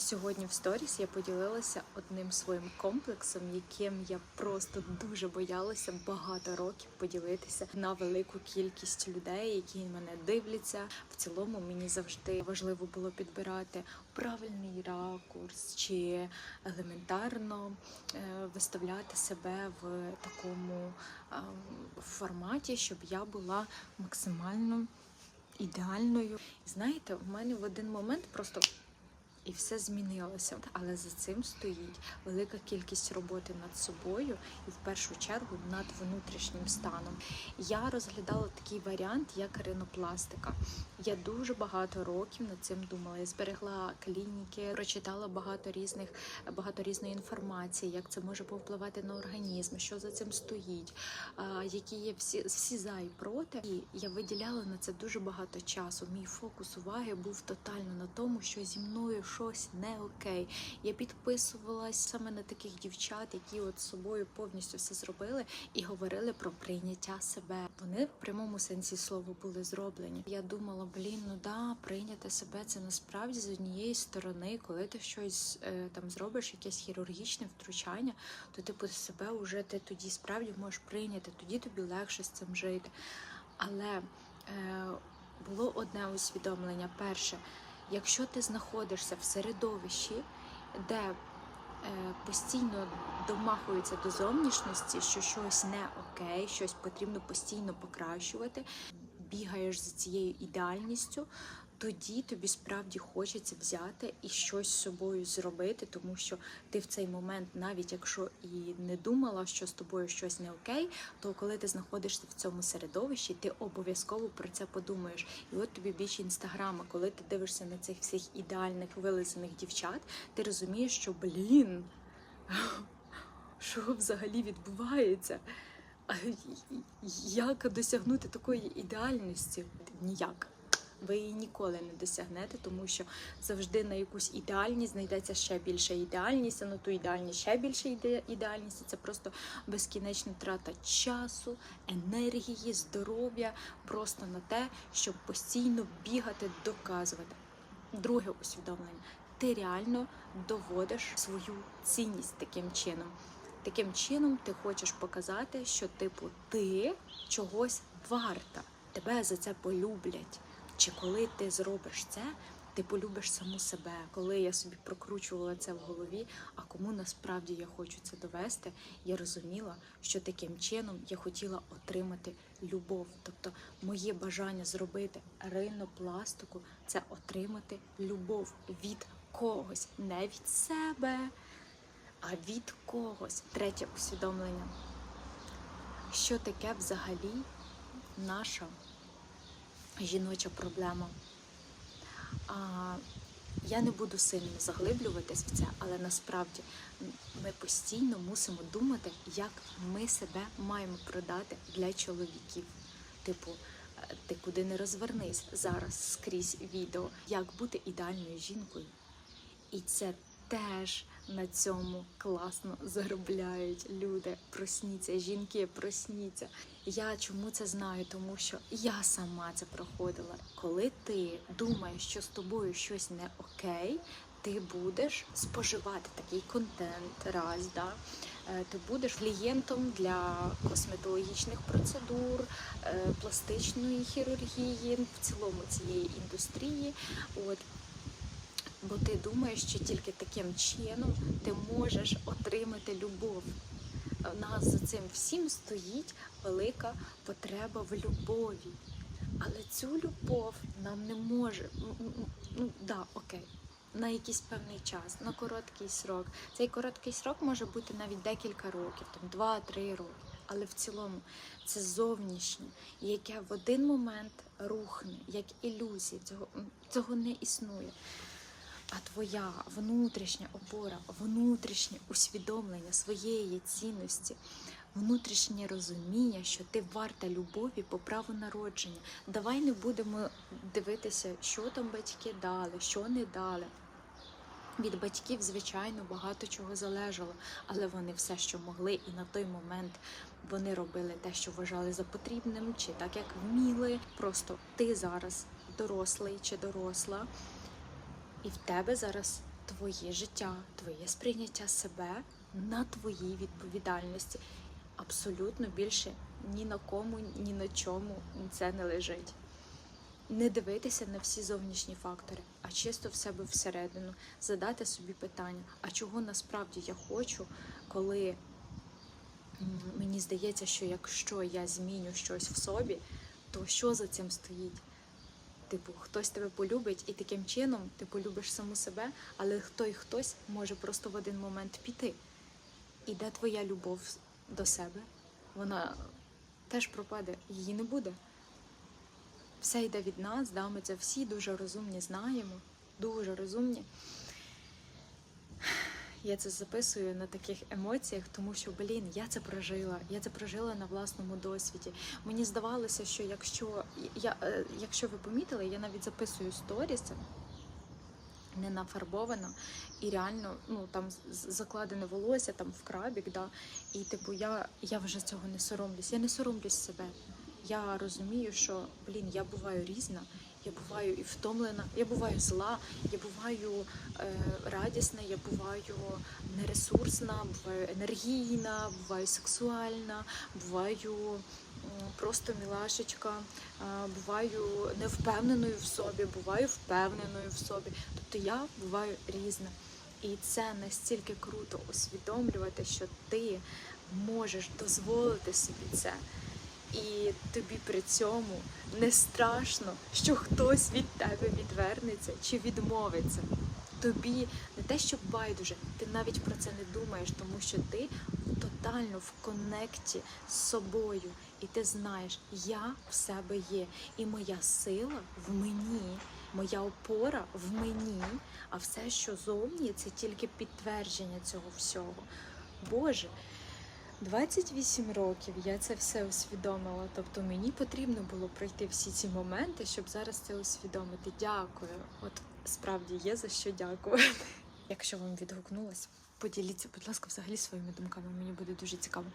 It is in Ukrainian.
Сьогодні в сторіс я поділилася одним своїм комплексом, яким я просто дуже боялася багато років поділитися на велику кількість людей, які мене дивляться. В цілому мені завжди важливо було підбирати правильний ракурс чи елементарно е, виставляти себе в такому е, форматі, щоб я була максимально ідеальною. Знаєте, в мене в один момент просто і все змінилося. Але за цим стоїть велика кількість роботи над собою і в першу чергу над внутрішнім станом. Я розглядала такий варіант, як ринопластика. Я дуже багато років над цим думала. Я зберегла клініки, прочитала багато різних, багато різної інформації, як це може повпливати на організм, що за цим стоїть, які є всі, всі за і проти. І я виділяла на це дуже багато часу. Мій фокус уваги був тотально на тому, що зі мною щось не окей. Я підписувалась саме на таких дівчат, які от собою повністю все зробили і говорили про прийняття себе. Вони в прямому сенсі слова були зроблені. Я думала, блін, ну да, прийняти себе це насправді з однієї сторони, коли ти щось е, там зробиш, якесь хірургічне втручання, то типу себе вже ти тоді справді можеш прийняти, тоді тобі легше з цим жити. Але е, було одне усвідомлення: перше, якщо ти знаходишся в середовищі, де е, постійно домахуються до зовнішності, що щось не окей, щось потрібно постійно покращувати, бігаєш за цією ідеальністю, тоді тобі справді хочеться взяти і щось з собою зробити, тому що ти в цей момент, навіть якщо і не думала, що з тобою щось не окей, то коли ти знаходишся в цьому середовищі, ти обов'язково про це подумаєш. І от тобі більше інстаграма, коли ти дивишся на цих всіх ідеальних вилизаних дівчат, ти розумієш, що блін, що взагалі відбувається? Як досягнути такої ідеальності? Ніяк. Ви її ніколи не досягнете, тому що завжди на якусь ідеальність знайдеться ще більша ідеальність, а на ту ідеальність ще більша ідеальність. І це просто безкінечна трата часу, енергії, здоров'я, просто на те, щоб постійно бігати, доказувати. Друге усвідомлення: ти реально доводиш свою цінність таким чином. Таким чином ти хочеш показати, що типу ти чогось варта, тебе за це полюблять. Чи коли ти зробиш це, ти полюбиш саму себе. Коли я собі прокручувала це в голові, а кому насправді я хочу це довести, я розуміла, що таким чином я хотіла отримати любов. Тобто моє бажання зробити ринопластику це отримати любов від когось, не від себе, а від когось. Третє усвідомлення. Що таке взагалі наша жіноча проблема? Я не буду сильно заглиблюватись в це, але насправді ми постійно мусимо думати, як ми себе маємо продати для чоловіків. Типу, е, ти куди не розвернись зараз скрізь відео, як бути ідеальною жінкою. І це теж на цьому класно заробляють люди. Просніться, жінки, просніться. Я чому це знаю? Тому що я сама це проходила. Коли ти думаєш, що з тобою щось не окей, ти будеш споживати такий контент, раз, да? Е, ти будеш клієнтом для косметологічних процедур, е, пластичної хірургії, в цілому цієї індустрії. От Бо ти думаєш, що тільки таким чином ти можеш отримати любов. У нас за цим всім стоїть велика потреба в любові. Але цю любов нам не може. Ну, да, окей, на якийсь певний час, на короткий срок. Цей короткий срок може бути навіть декілька років, там 2-3 роки. Але в цілому це зовнішнє, яке в один момент рухне, як ілюзія. Цього, цього не існує. А твоя внутрішня опора, внутрішнє усвідомлення своєї цінності, внутрішнє розуміння, що ти варта любові по праву народження. Давай не будемо дивитися, що там батьки дали, що не дали. Від батьків, звичайно, багато чого залежало, але вони все, що могли, і на той момент вони робили те, що вважали за потрібним, чи так як вміли. Просто ти зараз дорослий чи доросла, і в тебе зараз твоє життя, твоє сприйняття себе на твоїй відповідальності. Абсолютно більше ні на кому, ні на чому це не лежить. Не дивитися на всі зовнішні фактори, а чисто в себе всередину, задати собі питання, а чого насправді я хочу, коли мені здається, що якщо я зміню щось в собі, то що за цим стоїть? Типу, хтось тебе полюбить, і таким чином ти полюбиш саму себе, але той хтось може просто в один момент піти. І де твоя любов до себе? Вона теж пропаде, її не буде. Все йде від нас, да, ми це всі дуже розумні знаємо, дуже розумні. Я це записую на таких емоціях, тому що, блін, я це прожила. Я це прожила на власному досвіді. Мені здавалося, що якщо я, е, якщо ви помітили, я навіть записую сторіс, не нафарбовано, і реально ну там закладене волосся там в крабік, да, і типу я, я вже цього не соромлюсь. Я не соромлюсь себе. Я розумію, що блін, я буваю різна, я буваю і втомлена, я буваю зла, я буваю е, радісна, я буваю нересурсна, буваю енергійна, буваю сексуальна, буваю м, просто мілашечка, а, буваю невпевненою в собі, буваю впевненою в собі. Тобто я буваю різна. І це настільки круто усвідомлювати, що ти можеш дозволити собі це. І тобі при цьому не страшно, що хтось від тебе відвернеться чи відмовиться. Тобі не те, що байдуже, ти навіть про це не думаєш, тому що ти тотально в конекті з собою, і ти знаєш, я в себе є, і моя сила в мені, моя опора в мені, а все, що зовні, це тільки підтвердження цього всього. Боже, 28 років я це все усвідомила. Тобто мені потрібно було пройти всі ці моменти, щоб зараз це усвідомити. Дякую. От справді є за що дякувати. Якщо вам відгукнулось, поділіться, будь ласка, взагалі своїми думками. Мені буде дуже цікаво.